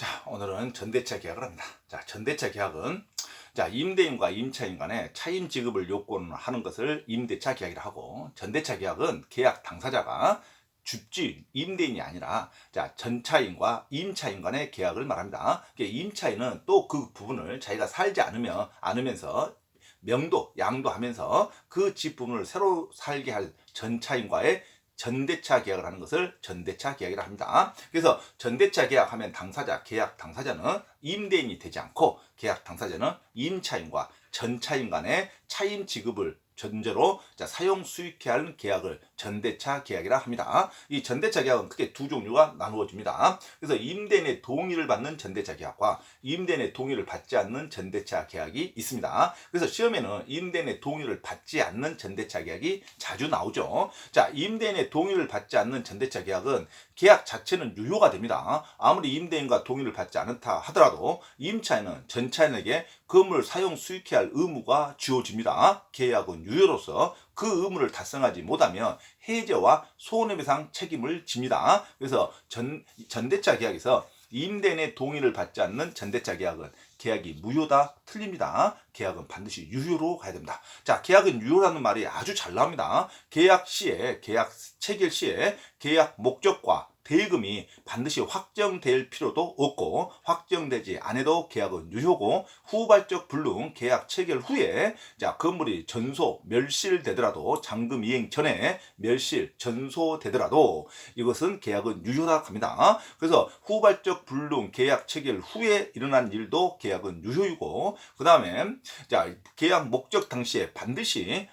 자, 오늘은 전대차 계약을 합니다. 자, 전대차 계약은 자, 임대인과 임차인 간의 차임 지급을 요건하는 것을 임대차 계약이라 하고 전대차 계약은 계약 당사자가 줍지 임대인이 아니라 자 전차인과 임차인 간의 계약을 말합니다. 임차인은 또 그 부분을 자기가 살지 않으며 않으면서 명도 양도하면서 그 집 부분을 새로 살게 할 전차인과의 전대차 계약을 하는 것을 전대차 계약이라 합니다. 그래서 전대차 계약하면 당사자, 계약 당사자는 임대인이 되지 않고 계약 당사자는 임차인과 전차인 간의 차임 지급을 전제로 자, 사용 수익해 하는 계약을 전대차 계약이라 합니다. 이 전대차 계약은 크게 두 종류가 나누어집니다. 그래서 임대인의 동의를 받는 전대차 계약과 임대인의 동의를 받지 않는 전대차 계약이 있습니다. 그래서 시험에는 임대인의 동의를 받지 않는 전대차 계약이 자주 나오죠. 자, 임대인의 동의를 받지 않는 전대차 계약은 계약 자체는 유효가 됩니다. 아무리 임대인과 동의를 받지 않다 하더라도 임차인은 전차인에게 건물 사용 수익해 할 의무가 주어집니다. 계약은 유효로서 그 의무를 달성하지 못하면 해제와 손해배상 책임을 집니다. 그래서 전, 전대차 계약에서 임대인의 동의를 받지 않는 전대차 계약은 계약이 무효다 틀립니다. 계약은 반드시 유효로 가야 됩니다. 자, 계약은 유효라는 말이 아주 잘 나옵니다. 계약 시에 계약 체결 시에 계약 목적과 대금이 반드시 확정될 필요도 없고 확정되지 않아도 계약은 유효고 후발적 불능 계약 체결 후에 자 건물이 전소 멸실되더라도 잔금 이행 전에 멸실 전소되더라도 이것은 계약은 유효다 합니다. 그래서 후발적 불능 계약 체결 후에 일어난 일도 계약은 유효이고 그 다음에 자 계약 목적 당시에 반드시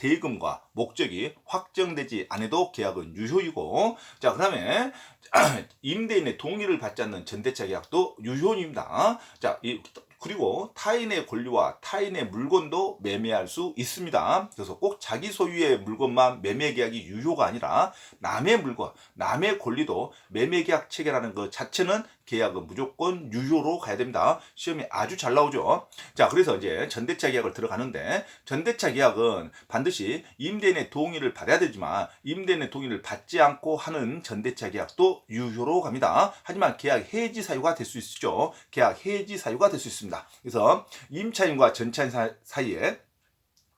대금과 목적이 확정되지 않아도 계약은 유효이고 자 그다음에 임대인의 동의를 받지 않는 전대차 계약도 유효입니다. 자 이, 그리고 타인의 권리와 타인의 물건도 매매할 수 있습니다. 그래서 꼭 자기 소유의 물건만 매매 계약이 유효가 아니라 남의 물건, 남의 권리도 매매 계약 체결하는 것 자체는 계약은 무조건 유효로 가야 됩니다. 시험이 아주 잘 나오죠. 자, 그래서 이제 전대차 계약을 들어가는데 전대차 계약은 반드시 임대인의 동의를 받아야 되지만 임대인의 동의를 받지 않고 하는 전대차 계약도 유효로 갑니다. 하지만 계약 해지 사유가 될 수 있죠. 계약 해지 사유가 될 수 있습니다. 그래서 임차인과 전차인 사이에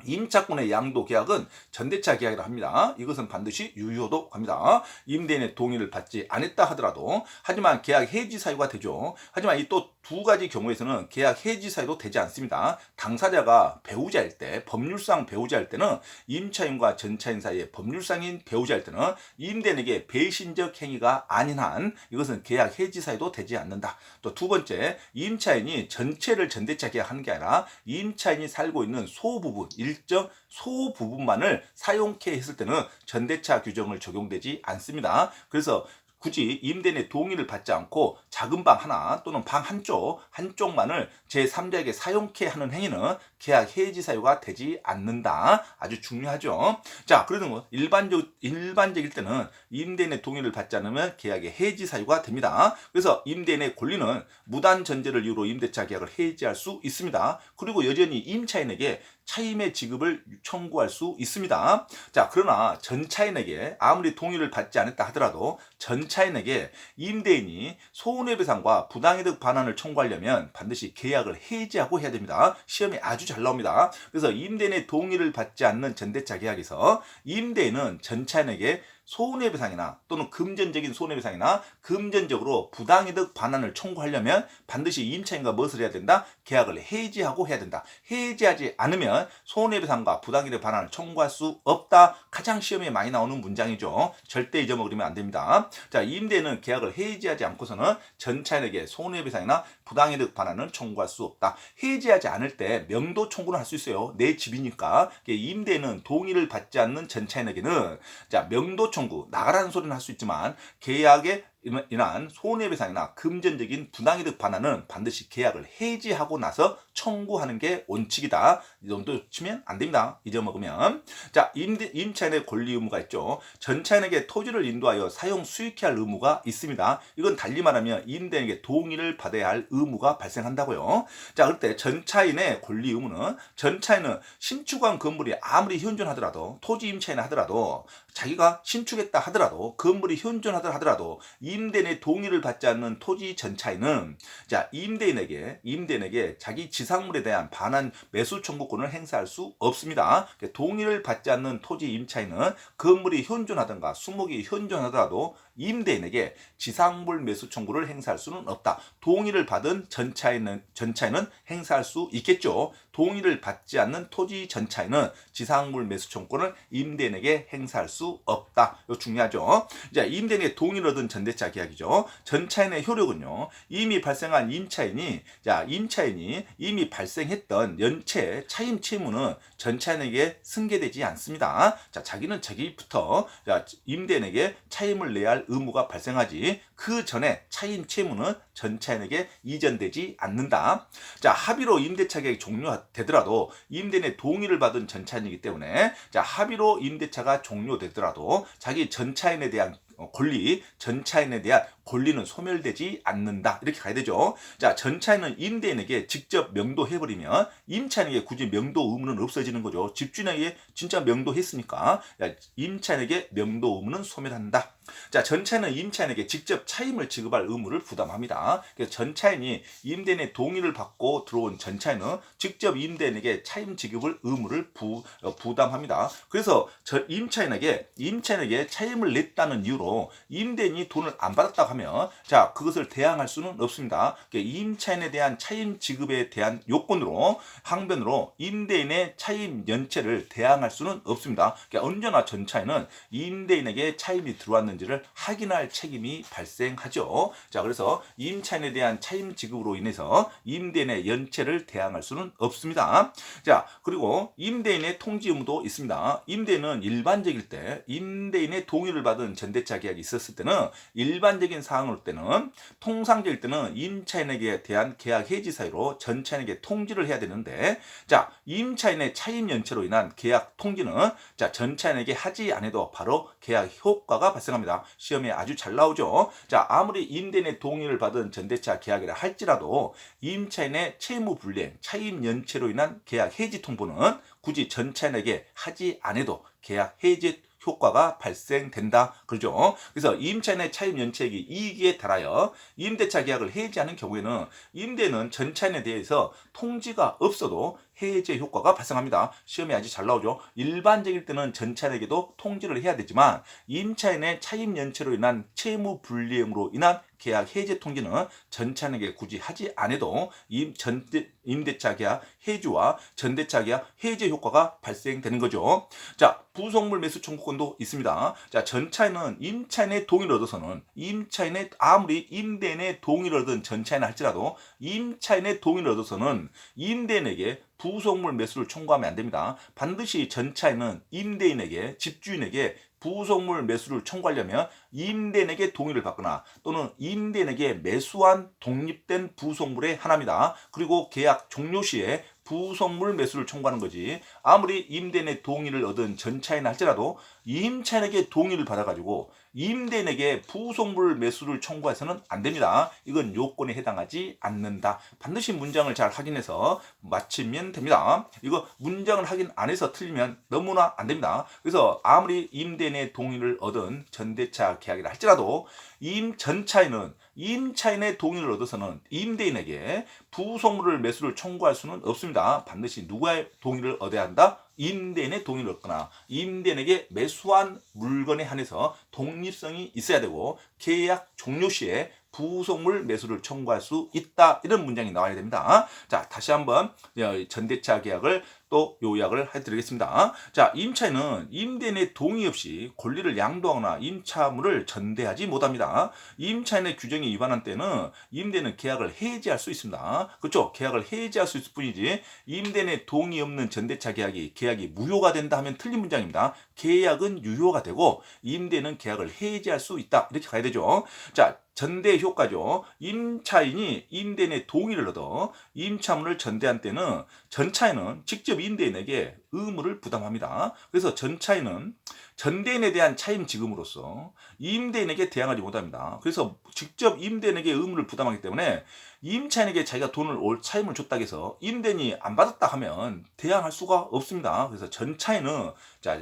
임차권의 양도 계약은 전대차 계약이라 합니다. 이것은 반드시 유효도 합니다. 임대인의 동의를 받지 않았다 하더라도 하지만 계약 해지 사유가 되죠. 하지만 이또 두 가지 경우에서는 계약 해지 사유도 되지 않습니다. 당사자가 배우자일 때 법률상 배우자일 때는 임차인과 전차인 사이에 법률상인 배우자일 때는 임대인에게 배신적 행위가 아닌 한 이것은 계약 해지 사유도 되지 않는다. 또 두 번째 임차인이 전체를 전대차 계약하는 게 아니라 임차인이 살고 있는 소부분 일정 소 부분만을 사용케 했을 때는 전대차 규정을 적용되지 않습니다. 그래서 굳이 임대인의 동의를 받지 않고 작은 방 하나 또는 방 한쪽 한쪽만을 제3자에게 사용케 하는 행위는 계약 해지 사유가 되지 않는다. 아주 중요하죠. 자, 그러는 거 일반적 일반적일 때는 임대인의 동의를 받지 않으면 계약의 해지 사유가 됩니다. 그래서 임대인의 권리는 무단 전제를 이유로 임대차 계약을 해지할 수 있습니다. 그리고 여전히 임차인에게 차임의 지급을 청구할 수 있습니다. 자, 그러나 전차인에게 아무리 동의를 받지 않았다 하더라도 전차인에게 임대인이 손해배상과 부당이득 반환을 청구하려면 반드시 계약을 해지하고 해야 됩니다. 시험이 아주 잘 나옵니다. 그래서 임대인의 동의를 받지 않는 전대차 계약에서 임대인은 전차인에게 손해배상이나 또는 금전적인 손해배상이나 금전적으로 부당이득 반환을 청구하려면 반드시 임차인과 무엇을 해야 된다? 계약을 해지하고 해야 된다. 해지하지 않으면 손해배상과 부당이득 반환을 청구할 수 없다. 가장 시험에 많이 나오는 문장이죠. 절대 잊어먹으면 안 됩니다. 자, 임대는 계약을 해지하지 않고서는 전차인에게 손해배상이나 부당이득 반환을 청구할 수 없다. 해지하지 않을 때 명도 청구를 할 수 있어요. 내 집이니까. 임대는 동의를 받지 않는 전차인에게는 자, 명도 청구 나가라는 소리는 할 수 있지만 계약에 인한 손해배상이나 금전적인 부당이득 반환은 반드시 계약을 해지하고 나서 청구하는 게 원칙이다. 이 정도 치면 안 됩니다. 잊어먹으면. 자, 임차인의 권리 의무가 있죠. 전차인에게 토지를 인도하여 사용 수익해 할 의무가 있습니다. 이건 달리 말하면 임대인에게 동의를 받아야 할 의무가 발생한다고요. 자, 그럴 때 전차인의 권리 의무는 전차인은 신축한 건물이 아무리 현존하더라도 토지 임차인 하더라도 자기가 신축했다 하더라도 건물이 현존하더라 하더라도 임대인의 동의를 받지 않는 토지 전차인은 자 임대인에게 임대인에게 자기 지상물에 대한 반환 매수 청구권을 행사할 수 없습니다. 그러니까 동의를 받지 않는 토지 임차인은 건물이 현존하든가 수목이 현존하더라도 임대인에게 지상물 매수 청구를 행사할 수는 없다. 동의를 받은 전차인은 전차인은 행사할 수 있겠죠. 동의를 받지 않는 토지 전차인은 지상물 매수 청구권을 임대인에게 행사할 수 없다. 이거 중요하죠. 자, 임대인의 동의를 얻은 전대차 계약이죠. 전차인의 효력은요. 이미 발생한 임차인이 자, 임차인이 이미 발생했던 연체 차임 채무는 전차인에게 승계되지 않습니다. 자, 자기는 자기부터 자, 임대인에게 차임을 내야 할 의무가 발생하지 그 전에 차임 채무는 전차인에게 이전되지 않는다. 자, 합의로 임대차 계약이 종료되더라도 임대인의 동의를 받은 전차인이기 때문에 자, 합의로 임대차가 종료되더라도 자기 전차인에 대한 어, 권리, 전차인에 대한 권리는 소멸되지 않는다. 이렇게 가야 되죠. 자, 전차인은 임대인에게 직접 명도해버리면 임차인에게 굳이 명도 의무는 없어지는 거죠. 집주인에게 진짜 명도했으니까 임차인에게 명도 의무는 소멸한다. 자, 전차인은 임차인에게 직접 차임을 지급할 의무를 부담합니다. 그래서 전차인이 임대인의 동의를 받고 들어온 전차인은 직접 임대인에게 차임 지급을 의무를 부, 어, 부담합니다. 그래서 저 임차인에게 임차인에게 차임을 냈다는 이유로 임대인이 돈을 안 받았다고 하면 자 그것을 대항할 수는 없습니다. 그러니까 임차인에 대한 차임 지급에 대한 요건으로 항변으로 임대인의 차임 연체를 대항할 수는 없습니다. 그러니까 언제나 전차인은 임대인에게 차임이 들어왔는지를 확인할 책임이 발생하죠. 자 그래서 임차인에 대한 차임 지급으로 인해서 임대인의 연체를 대항할 수는 없습니다. 자 그리고 임대인의 통지 의무도 있습니다. 임대인은 일반적일 때 임대인의 동의를 받은 전대차 계약이 있었을 때는 일반적인 사항일 때는 통상적일 때는 임차인에게 대한 계약 해지 사유로 전차인에게 통지를 해야 되는데 자 임차인의 차임 연체로 인한 계약 통지는 자 전차인에게 하지 않아도 바로 계약 효과가 발생합니다. 시험에 아주 잘 나오죠. 자 아무리 임대인의 동의를 받은 전대차 계약이라 할지라도 임차인의 채무 불이행, 차임 연체로 인한 계약 해지 통보는 굳이 전차인에게 하지 않아도 계약 해지 효과가 발생된다. 그러죠. 그래서 임차인의 차임 연체액이 이익에 달하여 임대차 계약을 해지하는 경우에는 임대는 전차인에 대해서 통지가 없어도 해제 효과가 발생합니다. 시험에 아주 잘 나오죠. 일반적일 때는 전차인에게도 통지를 해야 되지만 임차인의 차임 연체로 인한 채무 불이행으로 인한 계약 해제 통지는 전차인에게 굳이 하지 않아도 임, 전대, 임대차 계약 해지와 전대차 계약 해제 효과가 발생되는 거죠. 자, 부속물 매수 청구권도 있습니다. 자, 전차인은 임차인의 동의를 얻어서는 임차인의 아무리 임대인의 동의를 얻은 전차인을 할지라도 임차인의 동의를 얻어서는 임대인에게 부속물 매수를 청구하면 안 됩니다. 반드시 전차인은 임대인에게 집주인에게 부속물 매수를 청구하려면 임대인에게 동의를 받거나 또는 임대인에게 매수한 독립된 부속물의 하나입니다. 그리고 계약 종료 시에 부속물 매수를 청구하는 거지. 아무리 임대인의 동의를 얻은 전차인 할지라도 임차인에게 동의를 받아가지고 임대인에게 부속물 매수를 청구해서는 안 됩니다. 이건 요건에 해당하지 않는다. 반드시 문장을 잘 확인해서 마치면 됩니다. 이거 문장을 확인 안 해서 틀리면 너무나 안 됩니다. 그래서 아무리 임대인의 동의를 얻은 전대차 계약이라 할지라도 임 전차인은 임차인의 동의를 얻어서는 임대인에게 부속물을 매수를 청구할 수는 없습니다. 반드시 누구의 동의를 얻어야 한다? 임대인의 동의를 얻거나 임대인에게 매수한 물건에 한해서 독립성이 있어야 되고 계약 종료 시에 부속물 매수를 청구할 수 있다. 이런 문장이 나와야 됩니다. 자, 다시 한번 어, 전대차 계약을 또 요약을 해드리겠습니다. 자, 임차인은 임대인의 동의 없이 권리를 양도하거나 임차물을 전대하지 못합니다. 임차인의 규정에 위반한 때는 임대인은 계약을 해지할 수 있습니다. 그렇죠? 계약을 해지할 수 있을 뿐이지 임대인의 동의 없는 전대차 계약이 계약이 무효가 된다 하면 틀린 문장입니다. 계약은 유효가 되고 임대인은 계약을 해지할 수 있다. 이렇게 가야 되죠. 자, 전대 효과죠. 임차인이 임대인의 동의를 얻어 임차물을 전대한 때는 전차인은 직접 임대인에게 의무를 부담합니다. 그래서 전차인은 전대인에 대한 차임 지금으로써 임대인에게 대항하지 못합니다. 그래서 직접 임대인에게 의무를 부담하기 때문에 임차인에게 자기가 돈을 올 차임을 줬다 해서 임대인이 안 받았다 하면 대항할 수가 없습니다. 그래서 전차인은 자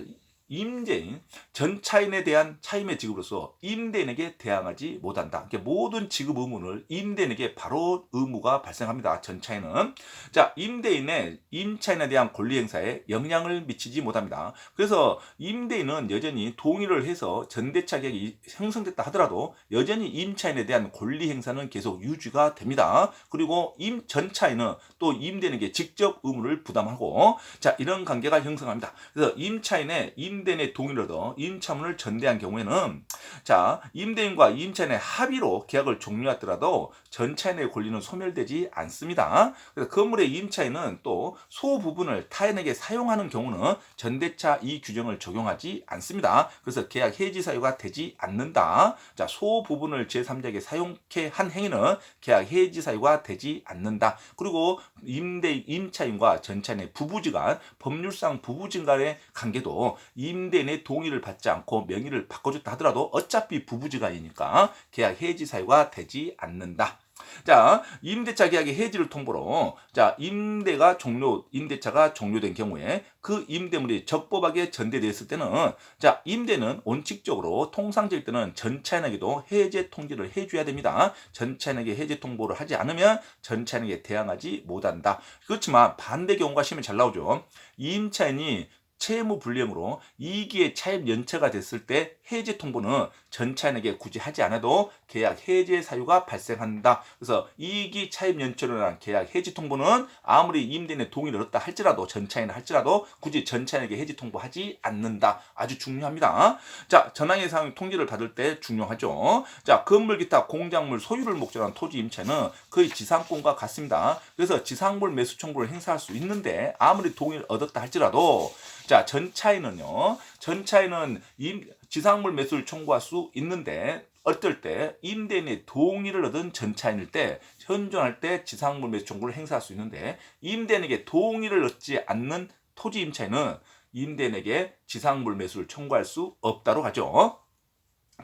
임대인 전 차인에 대한 차임의 지급으로서 임대인에게 대항하지 못한다. 모든 지급 의무를 임대인에게 바로 의무가 발생합니다. 전 차인은 자 임대인의 임차인에 대한 권리 행사에 영향을 미치지 못합니다. 그래서 임대인은 여전히 동의를 해서 전대차 계약이 형성됐다 하더라도 여전히 임차인에 대한 권리 행사는 계속 유지가 됩니다. 그리고 임 전차인은 또 임대인에게 직접 의무를 부담하고 자 이런 관계가 형성합니다. 그래서 임차인의 임 대인의 동의를 얻어 임차문을 전대한 경우에는 자 임대인과 임차인의 합의로 계약을 종료하더라도 전차인의 권리는 소멸되지 않습니다. 그래서 건물의 임차인은 또 소 부분을 타인에게 사용하는 경우는 전대차 이 규정을 적용하지 않습니다. 그래서 계약 해지 사유가 되지 않는다. 자, 소 부분을 제3자에게 사용케 한 행위는 계약 해지 사유가 되지 않는다. 그리고 임대 임차인과 전차인의 부부지간 법률상 부부지간의 관계도 임대인의 동의를 받지 않고 명의를 바꿔줬다 하더라도 어차피 부부지간이니까 계약 해지 사유가 되지 않는다. 자, 임대차 계약의 해지를 통보로 자, 임대가 종료 임대차가 종료된 경우에 그 임대물이 적법하게 전대되었을 때는 자, 임대는 원칙적으로 통상적일 때는 전차인에게도 해제 통지를 해 줘야 됩니다. 전차인에게 해제 통보를 하지 않으면 전차인에게 대항하지 못한다. 그렇지만 반대 경우가 시험에 잘 나오죠. 임차인이 채무 불이행으로 이기의 차입 연체가 됐을 때 해제 통보는 전차인에게 굳이 하지 않아도 계약 해제 사유가 발생한다. 그래서 이기 차입 연체로 인한 계약 해지 통보는 아무리 임대인의 동의를 얻다 할지라도 전차인을 할지라도 굳이 전차인에게 해지 통보하지 않는다. 아주 중요합니다. 자, 전항의 사용 통지를 받을 때 중요하죠. 자, 건물 기타 공작물 소유를 목적으로 한 토지 임차는 거의 지상권과 같습니다. 그래서 지상물 매수 청구를 행사할 수 있는데 아무리 동의를 얻었다 할지라도 자, 전차인은요. 전차인은 임, 지상물 매수를 청구할 수 있는데 어떨 때 임대인의 동의를 얻은 전차인일 때 현존할 때 지상물 매수 청구를 행사할 수 있는데 임대인에게 동의를 얻지 않는 토지 임차인은 임대인에게 지상물 매수를 청구할 수 없다로 가죠.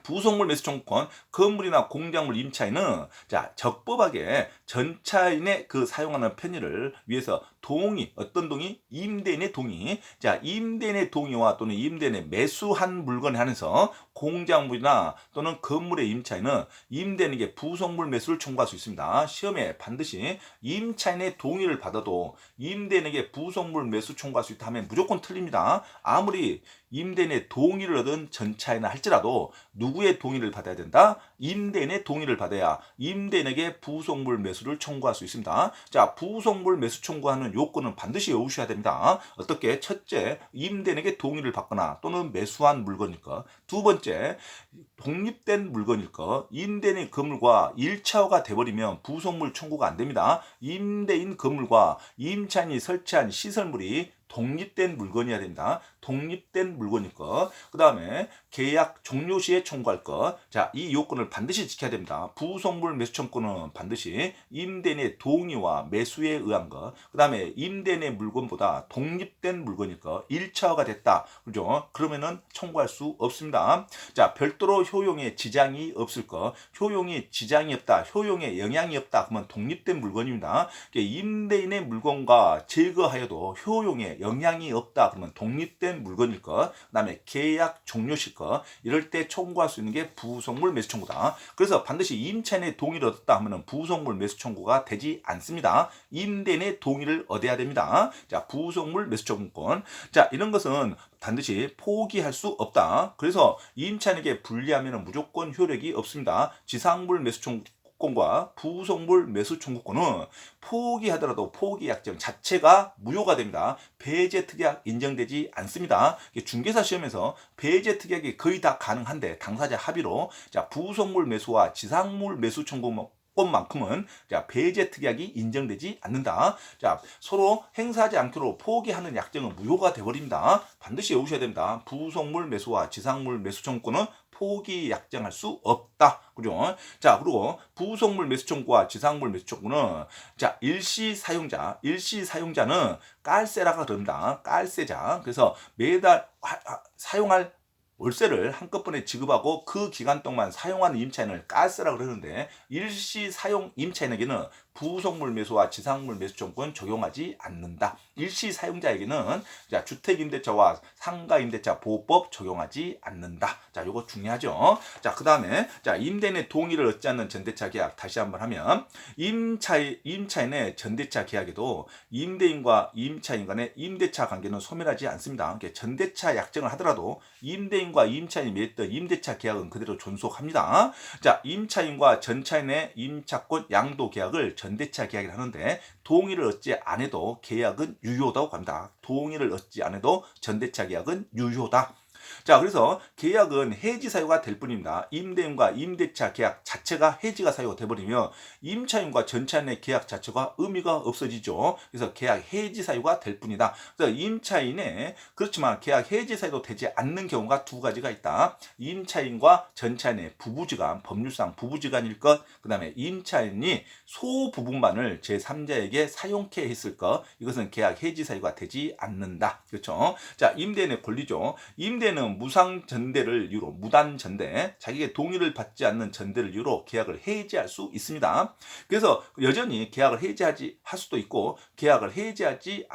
부속물 매수 청구권, 건물이나 공작물 임차인은 자 적법하게 전차인의 그 사용하는 편의를 위해서 동의 어떤 동의 임대인의 동의 자 임대인의 동의와 또는 임대인의 매수한 물건에 한해서 공작물이나 또는 건물의 임차인은 임대인에게 부속물 매수를 청구할 수 있습니다. 시험에 반드시 임차인의 동의를 받아도 임대인에게 부속물 매수 청구할 수 있다 면 무조건 틀립니다. 아무리 임대인의 동의를 얻은 전차이나 할지라도 누구의 동의를 받아야 된다? 임대인의 동의를 받아야 임대인에게 부속물 매수를 청구할 수 있습니다. 자, 부속물 매수 청구하는 요건은 반드시 외우셔야 됩니다. 어떻게? 첫째, 임대인에게 동의를 받거나 또는 매수한 물건일까. 두 번째, 독립된 물건일까. 임대인의 건물과 일차화가 돼버리면 부속물 청구가 안 됩니다. 임대인 건물과 임차인이 설치한 시설물이 독립된 물건이어야 된다. 독립된 물건일 것. 그 다음에 계약 종료 시에 청구할 것. 자, 이 요건을 반드시 지켜야 됩니다. 부속물 매수 청구는 반드시 임대인의 동의와 매수에 의한 것. 그 다음에 임대인의 물건보다 독립된 물건일 것. 1차가 됐다. 그죠? 그러면은 청구할 수 없습니다. 자, 별도로 효용에 지장이 없을 것. 효용이 지장이 없다. 효용에 영향이 없다. 그러면 독립된 물건입니다. 임대인의 물건과 제거하여도 효용에 영향이 없다. 그러면 독립된 물건일 것. 그다음에 계약 종료실 것. 이럴 때 청구할 수 있는 게 부속물 매수 청구다. 그래서 반드시 임차인의 동의를 얻었다 하면은 부속물 매수 청구가 되지 않습니다. 임대인의 동의를 얻어야 됩니다. 자, 부속물 매수 청구권. 자, 이런 것은 반드시 포기할 수 없다. 그래서 임차인에게 불리하면 무조건 효력이 없습니다. 지상물 매수 청구 청구권과 부속물 매수 청구권은 포기하더라도 포기 약정 자체가 무효가 됩니다. 배제 특약 인정되지 않습니다. 중개사 시험에서 배제 특약이 거의 다 가능한데 당사자 합의로 자 부속물 매수와 지상물 매수 청구 것만큼은 자 배제 특약이 인정되지 않는다. 자 서로 행사하지 않기로 포기하는 약정은 무효가 되버립니다. 반드시 외우셔야 됩니다. 부속물 매수와 지상물 매수 청구권은 포기 약정할 수 없다. 그죠? 자, 그리고 부속물 매수 청구와 지상물 매수 청구는 자, 일시 사용자, 일시 사용자는 깔세라가 그럽니다. 깔세자. 그래서 매달 하, 사용할 월세를 한꺼번에 지급하고 그 기간 동안 사용하는 임차인을 가스라고 그러는데 일시 사용 임차인에게는 부속물 매수와 지상물 매수 정권 적용하지 않는다. 일시 사용자에게는 자, 주택임대차와 상가임대차 보호법 적용하지 않는다. 자, 요거 중요하죠. 자, 그 다음에 자, 임대인의 동의를 얻지 않는 전대차 계약 다시 한번 하면 임차 임차인의 전대차 계약에도 임대인과 임차인 간의 임대차 관계는 소멸하지 않습니다. 그러니까 전대차 약정을 하더라도 임대인과 임차인이 맺었던 임대차 계약은 그대로 존속합니다. 자, 임차인과 전차인의 임차권 양도 계약을 전 대차 계약을 하는데 동의를 얻지 않아도 계약은 유효다고 합니다. 동의를 얻지 않아도 전대차 계약은 유효다. 자, 그래서 계약은 해지 사유가 될 뿐입니다. 임대인과 임대차 계약 자체가 해지가 사유가 돼버리면 임차인과 전차인의 계약 자체가 의미가 없어지죠. 그래서 계약 해지 사유가 될 뿐이다. 그래서 임차인의 그렇지만 계약 해지 사유도 되지 않는 경우가 두 가지가 있다. 임차인과 전차인의 부부지간, 법률상 부부지간일 것, 그 다음에 임차인이 소 부분만을 제3자에게 사용케 했을 것, 이것은 계약 해지 사유가 되지 않는다. 그렇죠? 자, 임대인의 권리죠. 임대는 무상 전대를 이유로 무단 전대, 자기의 동의를 받지 않는 전대를 이유로 계약을 해지할 수 있습니다. 그래서 여전히 계약을 해지하지 할 수도 있고 계약을 해지하지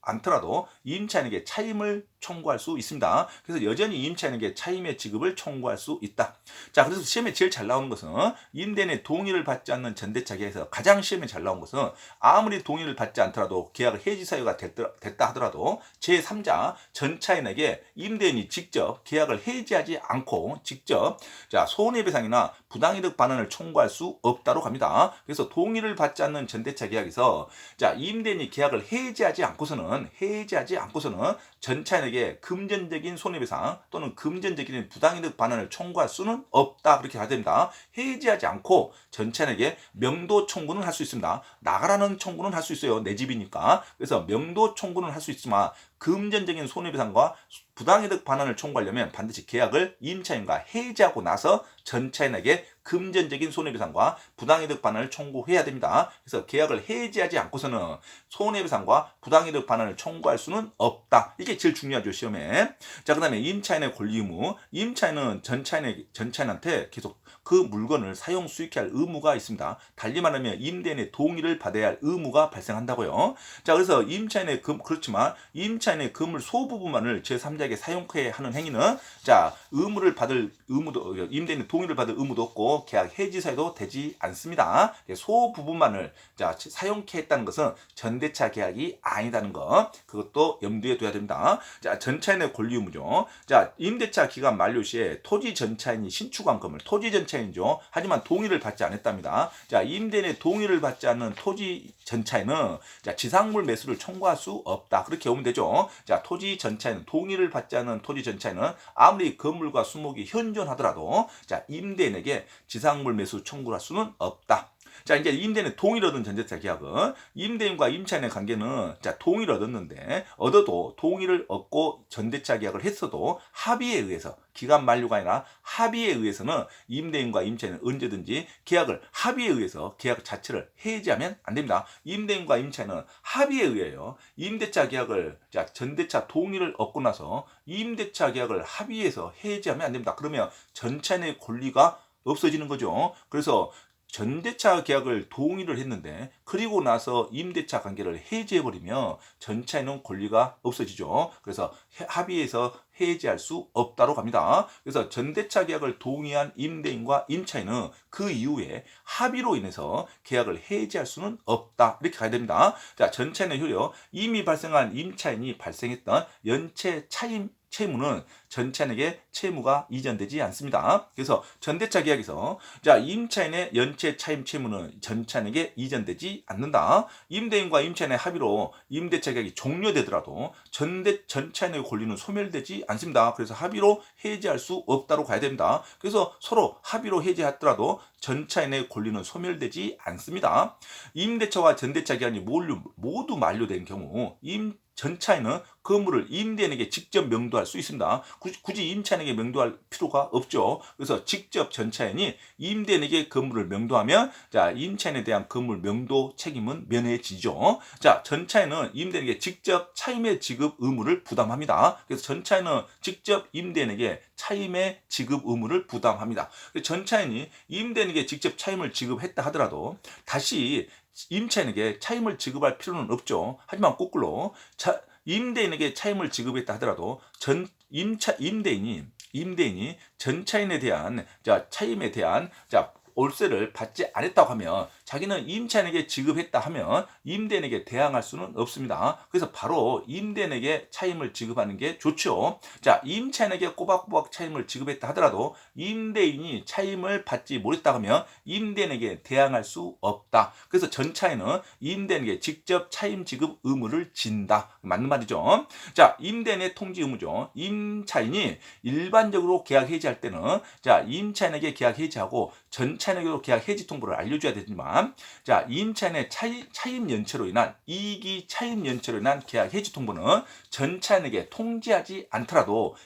않더라도 임차인에게 차임을 청구할 수 있습니다. 그래서 여전히 임차인에게 차임의 지급을 청구할 수 있다. 자, 그래서 시험에 제일 잘 나오는 것은 임대인의 동의를 받지 않는 전대차 계약에서 가장 시험에 잘 나온 것은 아무리 동의를 받지 않더라도 계약을 해지 사유가 됐다 하더라도 제3자 전차인에게 임대인이 직접 계약을 해지하지 않고 직접 자, 손해배상이나 부당이득 반환을 청구할 수 없다로 갑니다. 그래서 동의를 받지 않는 전대차 계약에서 자, 임대인이 계약을 해지하지 않고서는 해지하지 않고서는 전차인에게 금전적인 손해배상 또는 금전적인 부당이득 반환을 청구할 수는 없다 그렇게 가야 됩니다. 해지하지 않고 전차인에게 명도 청구는 할 수 있습니다. 나가라는 청구는 할 수 있어요. 내 집이니까. 그래서 명도 청구는 할 수 있지만 금전적인 손해배상과 부당이득 반환을 청구하려면 반드시 계약을 임차인과 해지하고 나서 전차인에게 금전적인 손해배상과 부당이득 반환을 청구해야 됩니다. 그래서 계약을 해지하지 않고서는 손해배상과 부당이득 반환을 청구할 수는 없다. 이게 제일 중요하죠 시험에. 자 그다음에 임차인의 권리 의무. 임차인은 전차인의 전차인한테 계속 그 물건을 사용 수익해 할 의무가 있습니다. 달리 말하면 임대인의 동의를 받아야 할 의무가 발생한다고요. 자 그래서 임차인의 금 그렇지만 임차인의 금을 소부분만을 제3자에게 사용해 하는 행위는 자 의무를 받을 의무도 임대인의 동의를 받을 의무도 없고 계약 해지 사유도 되지 않습니다. 소부분만을 자 사용해 했다는 것은 전대차 계약이 아니다는 것 그것도 염두에 둬야 됩니다. 자 전차인의 권리 의무죠. 자 임대차 기간 만료 시에 토지 전차인이 신축한 건물 토지 전차 인이죠. 하지만 동의를 받지 않았답니다. 자 임대인의 동의를 받지 않는 토지 전차인은 자 지상물 매수를 청구할 수 없다. 그렇게 오면 되죠. 자 토지 전차인은 동의를 받지 않는 토지 전차인은 아무리 건물과 수목이 현존하더라도 자 임대인에게 지상물 매수 청구할 수는 없다. 자, 이제 임대인의 동의를 얻은 전제차 계약은 임대인과 임차인의 관계는 자, 동의를 얻었는데 얻어도 동의를 얻고 전대차 계약을 했어도 합의에 의해서 기간 만료가 아니라 합의에 의해서는 임대인과 임차인은 언제든지 계약을 합의에 의해서 계약 자체를 해지하면 안 됩니다. 임대인과 임차인은 합의에 의해요. 임대차 계약을 자, 전대차 동의를 얻고 나서 임대차 계약을 합의해서 해지하면 안 됩니다. 그러면 전차인의 권리가 없어지는 거죠. 그래서 전대차 계약을 동의를 했는데 그리고 나서 임대차 관계를 해지해버리면 전차인은 권리가 없어지죠. 그래서 합의해서 해지할 수 없다로 갑니다. 그래서 전대차 계약을 동의한 임대인과 임차인은 그 이후에 합의로 인해서 계약을 해지할 수는 없다. 이렇게 가야 됩니다. 자, 전차인의 효력 이미 발생한 임차인이 발생했던 연체 차임 채무는 전차인에게 채무가 이전되지 않습니다. 그래서 전대차 계약에서 자 임차인의 연체 차임 채무는 전차인에게 이전되지 않는다. 임대인과 임차인의 합의로 임대차 계약이 종료되더라도 전대 전차인의 권리는 소멸되지 않습니다. 그래서 합의로 해지할 수 없다로 가야 됩니다. 그래서 서로 합의로 해지하더라도 전차인의 권리는 소멸되지 않습니다. 임대차와 전대차 계약이 모두 만료된 경우 임 전차인은 건물을 임대인에게 직접 명도할 수 있습니다. 굳이 임차인에게 명도할 필요가 없죠. 그래서 직접 전차인이 임대인에게 건물을 명도하면 자 임차인에 대한 건물 명도 책임은 면해지죠. 자 전차인은 임대인에게 직접 차임의 지급 의무를 부담합니다. 그래서 전차인은 직접 임대인에게 차임의 지급 의무를 부담합니다. 전차인이 임대인에게 직접 차임을 지급했다 하더라도 다시 임차인에게 차임을 지급할 필요는 없죠. 하지만 거꾸로 차, 임대인에게 차임을 지급했다 하더라도 전 임차 임대인이 임대인이 전차인에 대한 자 차임에 대한 자 월세를 받지 않았다고 하면 자기는 임차인에게 지급했다 하면 임대인에게 대항할 수는 없습니다. 그래서 바로 임대인에게 차임을 지급하는 게 좋죠. 자, 임차인에게 꼬박꼬박 차임을 지급했다 하더라도 임대인이 차임을 받지 못했다 하면 임대인에게 대항할 수 없다. 그래서 전차인은 임대인에게 직접 차임 지급 의무를 진다. 맞는 말이죠. 자, 임대인의 통지 의무죠. 임차인이 일반적으로 계약 해지할 때는 자, 임차인에게 계약 해지하고 전차 인에게도 계약 해지 통보를 알려줘야 되지만 자 임차인의 차임, 차임 연체로 인한 이익이 차임 연체로 인한 계약 해지 통보는 전차인에게 통지하지 않더라도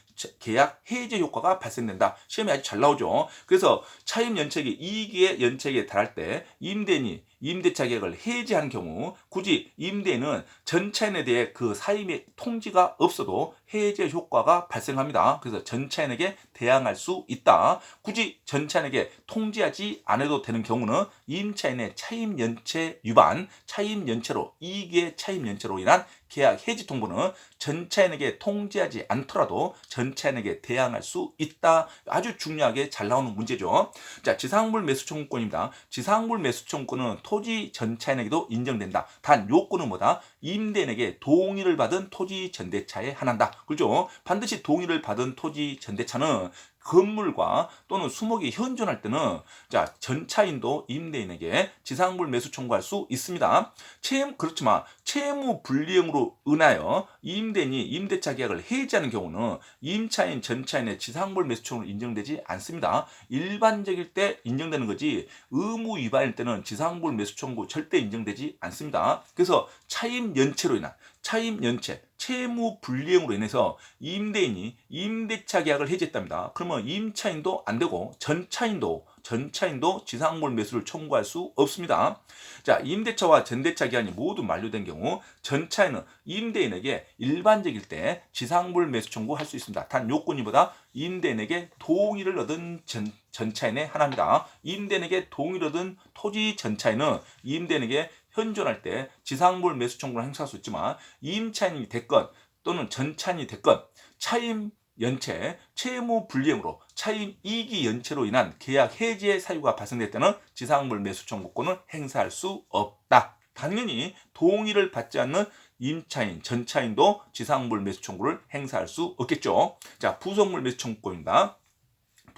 계약 해제 효과가 발생된다. 시험에 아주 잘 나오죠. 그래서 차임 연체기 이익의 연체기에 달할 때 임대인이 임대차 계약을 해지하는 경우 굳이 임대인은 전차인에 대해 그 사임의 통지가 없어도 해제 효과가 발생합니다. 그래서 전차인에게 대항할 수 있다. 굳이 전차인에게 통지하지 않아도 되는 경우는 임차인의 차임 연체 위반, 차임 연체로 이익의 차임 연체로 인한 계약 해지 통보는 전차인에게 통지하지 않더라도 전차인에게 대항할 수 있다. 아주 중요하게 잘 나오는 문제죠. 자, 지상물 매수 청구권입니다. 지상물 매수 청구권은 토지 전차인에게도 인정된다. 단 요건은 뭐다? 임대인에게 동의를 받은 토지 전대차에 한한다. 그죠? 반드시 동의를 받은 토지 전대차는 건물과 또는 수목이 현존할 때는 자 전차인도 임대인에게 지상물 매수 청구할 수 있습니다. 채무 그렇지만 채무 불이행으로 인하여 임대인이 임대차 계약을 해지하는 경우는 임차인 전차인의 지상물 매수 청구는 인정되지 않습니다. 일반적일 때 인정되는 거지 의무 위반일 때는 지상물 매수 청구 절대 인정되지 않습니다. 그래서 차임 연체로 인한 차임 연체, 채무 불이행으로 인해서 임대인이 임대차 계약을 해지했답니다. 그러면 임차인도 안 되고 전차인도 전차인도 지상물 매수를 청구할 수 없습니다. 자, 임대차와 전대차 기한이 모두 만료된 경우 전차인은 임대인에게 일반적일 때 지상물 매수 청구할 수 있습니다. 단 요건이 보다 임대인에게 동의를 얻은 전, 전차인의 하나입니다. 임대인에게 동의를 얻은 토지 전차인은 임대인에게 현존할 때 지상물 매수 청구를 행사할 수 있지만 임차인이 됐건 또는 전차인이 됐건 차임 연체, 채무 불이행으로 차임 이기 연체로 인한 계약 해지의 사유가 발생될 때는 지상물 매수 청구권을 행사할 수 없다. 당연히 동의를 받지 않는 임차인, 전차인도 지상물 매수 청구를 행사할 수 없겠죠. 자, 부속물 매수 청구권입니다.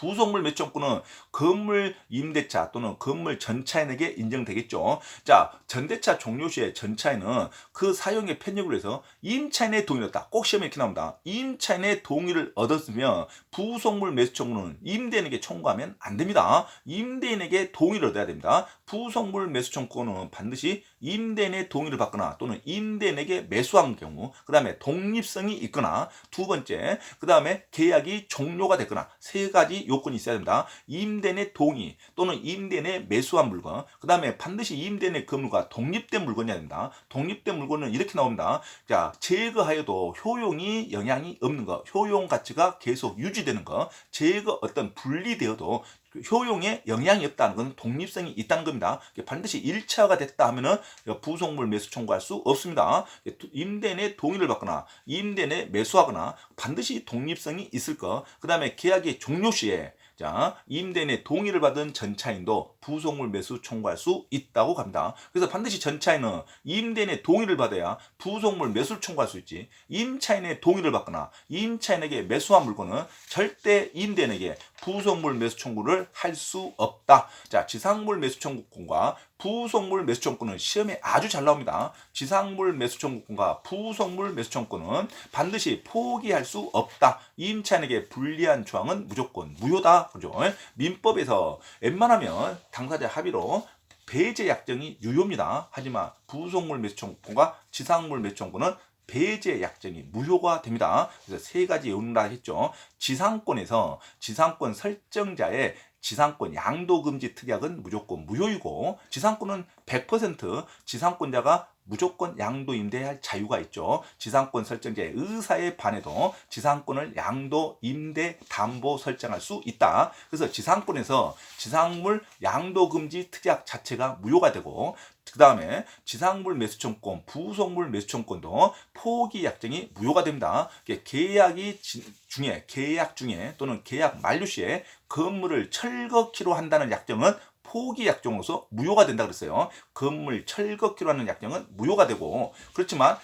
부속물 매청권은 건물 임대차 또는 건물 전차인에게 인정되겠죠. 자, 전대차 종료 시에 전차인은 그 사용의 편익을 위해서 임차인의 동의를 얻다. 꼭 시험에 이렇게 나옵니다. 임차인의 동의를 얻었으면 부속물 매수 청구는 임대인에게 청구하면 안 됩니다. 임대인에게 동의를 얻어야 됩니다. 부속물 매수 청구는 반드시 임대인의 동의를 받거나 또는 임대인에게 매수한 경우, 그 다음에 독립성이 있거나 두 번째, 그 다음에 계약이 종료가 됐거나 세 가지 요건이 있어야 됩니다. 임대인의 동의 또는 임대인의 매수한 물건, 그 다음에 반드시 임대인의 건물과 독립된 물건이어야 됩니다. 독립된 물건은 이렇게 나옵니다. 자, 제거하여도 효용이 영향이 없는 것, 효용 가치가 계속 유지되는 것, 제거 어떤 분리되어도 그 효용에 영향이 없다는 것은 독립성이 있다는 겁니다. 반드시 1차가 됐다 하면은 부속물 매수 청구할 수 없습니다. 임대인의 동의를 받거나 임대인의 매수하거나 반드시 독립성이 있을 것. 그 다음에 계약의 종료 시에 자, 임대인의 동의를 받은 전차인도 부속물 매수 청구할 수 있다고 갑니다. 그래서 반드시 전차인은 임대인의 동의를 받아야 부속물 매수를 청구할 수 있지. 임차인의 동의를 받거나 임차인에게 매수한 물건은 절대 임대인에게 부속물 매수 청구를 할 수 없다. 자, 지상물 매수 청구권과 부속물 매수 청구권은 시험에 아주 잘 나옵니다. 지상물 매수 청구권과 부속물 매수 청구권은 반드시 포기할 수 없다. 임차인에게 불리한 조항은 무조건 무효다. 그죠? 민법에서 웬만하면 당사자 합의로 배제 약정이 유효입니다. 하지만 부속물 매수 청구권과 지상물 매수 청구는 배제 약정이 무효가 됩니다. 그래서 세 가지 요인라 했죠. 지상권에서 지상권 설정자의 지상권 양도 금지 특약은 무조건 무효이고 지상권은 100% 지상권자가 무조건 양도 임대할 자유가 있죠. 지상권 설정자의 의사에 반해도 지상권을 양도 임대 담보 설정할 수 있다. 그래서 지상권에서 지상물 양도 금지 특약 자체가 무효가 되고 그 다음에 지상물 매수청권, 부속물 매수청권도 포기 약정이 무효가 됩니다. 계약이 지- 중에 계약 중에 또는 계약 만료 시에 건물을 철거키로 한다는 약정은 포기 약정으로서 무효가 된다 그랬어요. 건물 철거키로 하는 약정은 무효가 되고 그렇지만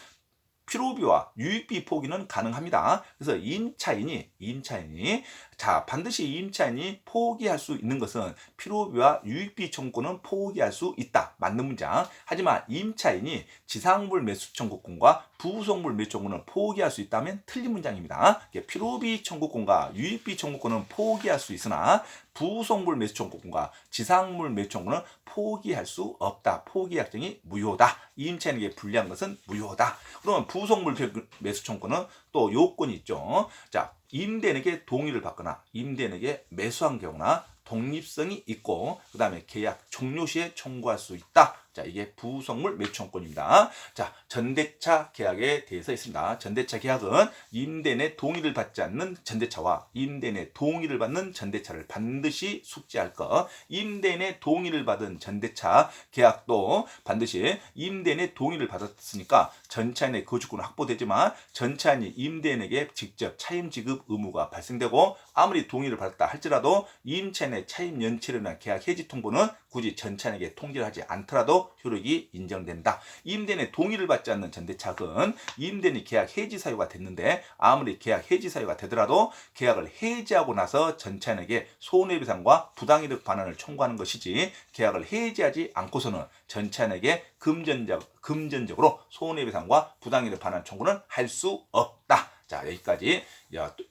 필요비와 유익비 포기는 가능합니다. 그래서 임차인이 임차인이 자 반드시 임차인이 포기할 수 있는 것은 필요비와 유익비 청구는 포기할 수 있다. 맞는 문장. 하지만 임차인이 지상물 매수 청구권과 부속물 매수 청구는 포기할 수 있다면 틀린 문장입니다. 필요비 청구권과 유익비 청구권은 포기할 수 있으나 부속물 매수 청구권과 지상물 매수 청구는 포기할 수 없다. 포기 약정이 무효다. 임차인에게 불리한 것은 무효다. 그러면 부속물 매수 청구는 또 요건이 있죠. 자, 임대인에게 동의를 받거나 임대인에게 매수한 경우나 독립성이 있고 그 다음에 계약 종료 시에 청구할 수 있다. 자, 이게 부속물 매수청권입니다. 자, 전대차 계약에 대해서 있습니다. 전대차 계약은 임대인의 동의를 받지 않는 전대차와 임대인의 동의를 받는 전대차를 반드시 숙지할 것. 임대인의 동의를 받은 전대차 계약도 반드시 임대인의 동의를 받았으니까 전차인의 거주권은 확보되지만 전차인이 임대인에게 직접 차임 지급 의무가 발생되고 아무리 동의를 받았다 할지라도 임차인의 차임 연체료나 계약 해지 통보는 굳이 전차인에게 통지를 하지 않더라도 효력이 인정된다. 임대인의 동의를 받지 않는 전대차은 임대인이 계약 해지 사유가 됐는데 아무리 계약 해지 사유가 되더라도 계약을 해지하고 나서 전차인에게 손해배상과 부당이득 반환을 청구하는 것이지 계약을 해지하지 않고서는 전차인에게 금전적, 금전적으로 손해배상과 부당이득 반환 청구는 할 수 없다. 자 여기까지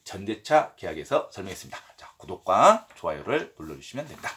전대차 계약에서 설명했습니다. 자 구독과 좋아요를 눌러주시면 됩니다.